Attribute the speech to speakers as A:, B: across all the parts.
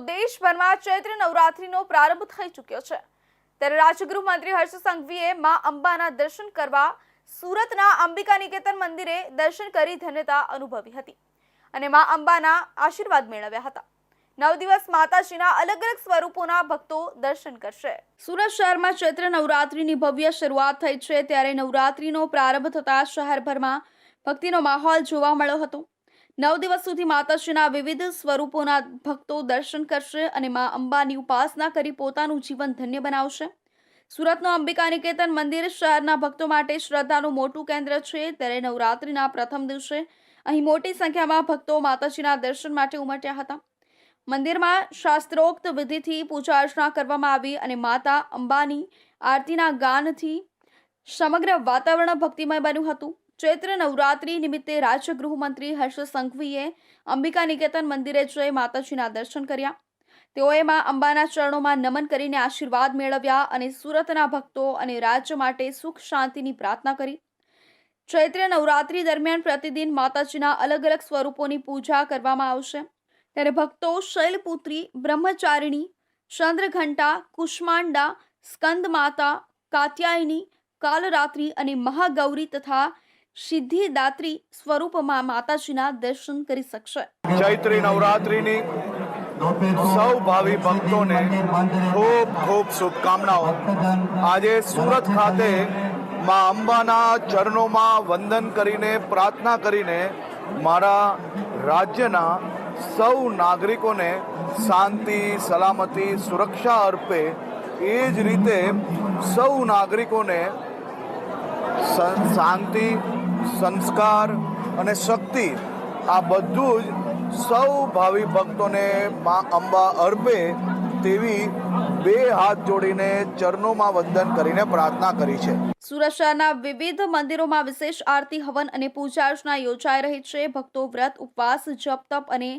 A: દેશભરમાં ચૈત્ર નવરાત્રીનો પ્રારંભ થઈ ચૂક્યો છે. ત્યારે રાજ્યગૃહ મંત્રી હર્ષ સંઘવીએ મા અંબાના દર્શન કરવા સુરતના અંબિકા નિકેતન મંદિરે દર્શન કરી ધન્યતા અનુભવી હતી અને મા અંબાના આશીર્વાદ મેળવ્યા હતા. નવ દિવસ માતાજીના અલગ અલગ સ્વરૂપોના ભક્તો દર્શન કરશે. સુરત શહેરમાં ચૈત્ર નવરાત્રીની ભવ્ય શરૂઆત થઈ છે. ત્યારે નવરાત્રીનો પ્રારંભ થતા શહેરભરમાં ભક્તિનો માહોલ જોવા મળ્યો હતો. નવ દિવસ સુધી માતાજીના વિવિધ સ્વરૂપોના ભક્તો દર્શન કરશે અને મા અંબાની ઉપાસના કરી પોતાનું જીવન ધન્ય બનાવશે. સુરતનું અંબિકા નિકેતન મંદિર શહેરના ભક્તો માટે શ્રદ્ધાનું મોટું કેન્દ્ર છે. ત્યારે નવરાત્રિના પ્રથમ દિવસે અહીં મોટી સંખ્યામાં ભક્તો માતાજીના દર્શન માટે ઉમટ્યા હતા. મંદિરમાં શાસ્ત્રોક્ત વિધિથી પૂજા અર્ચના કરવામાં આવી અને માતા અંબાની આરતીના ગાનથી સમગ્ર વાતાવરણ ભક્તિમય બન્યું હતું. ચૈત્ર નવરાત્રી નિમિત્તે રાજ્ય ગૃહમંત્રી હર્ષ સંઘવીએ અંબિકા નિકેતન મંદિરે જઈ માતાજીના દર્શન કર્યા. તેઓએ માં અંબાના ચરણોમાં નમન કરીને આશીર્વાદ મેળવ્યા અને સુરતના ભક્તો અને રાજ્ય માટે સુખ શાંતિની પ્રાર્થના કરી. ચૈત્ર નવરાત્રી દરમિયાન પ્રતિદિન માતાજીના અલગ અલગ સ્વરૂપોની પૂજા કરવામાં આવશે. ત્યારે ભક્તો શૈલપુત્રી, બ્રહ્મચારિણી, ચંદ્રઘંટા, કુષ્માંડા સ્કંદ માતા કાત્યાયની, કાલરાત્રી અને મહાગૌરી તથા સિદ્ધિદાત્રી સ્વરૂપમાં માતાજીના દર્શન કરી શકશે.
B: ચૈત્રી નવરાત્રિની સૌ ભાવિ ભક્તોને ખૂબ ખૂબ શુભકામનાઓ. આજે સુરત ખાતે મા અંબાના ચરણોમાં વંદન કરીને, પ્રાર્થના કરીને મારા રાજ્યના સૌ નાગરિકોને શાંતિ, સલામતી, સુરક્ષા અર્પે એ જ રીતે સૌ નાગરિકોને શાંતિ સંસ્કાર અને શક્તિ, આ બધું જ સૌ ભાવિ ભક્તોને મા અંબા અર્પે તેવી બે હાથ જોડીને ચરણોમાં વંદન કરીને પ્રાર્થના કરી છે.
A: સુરત વિવિધ મંદિરોમાં વિશેષ આરતી, હવન અને પૂજા અર્ચના યોજાઈ રહી છે. ભક્તો વ્રત, ઉપવાસ, જપ, તપ અને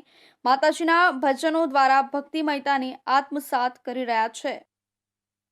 A: માતાજીના ભજનો દ્વારા ભક્તિમયતાને આત્મસાત કરી રહ્યા છે.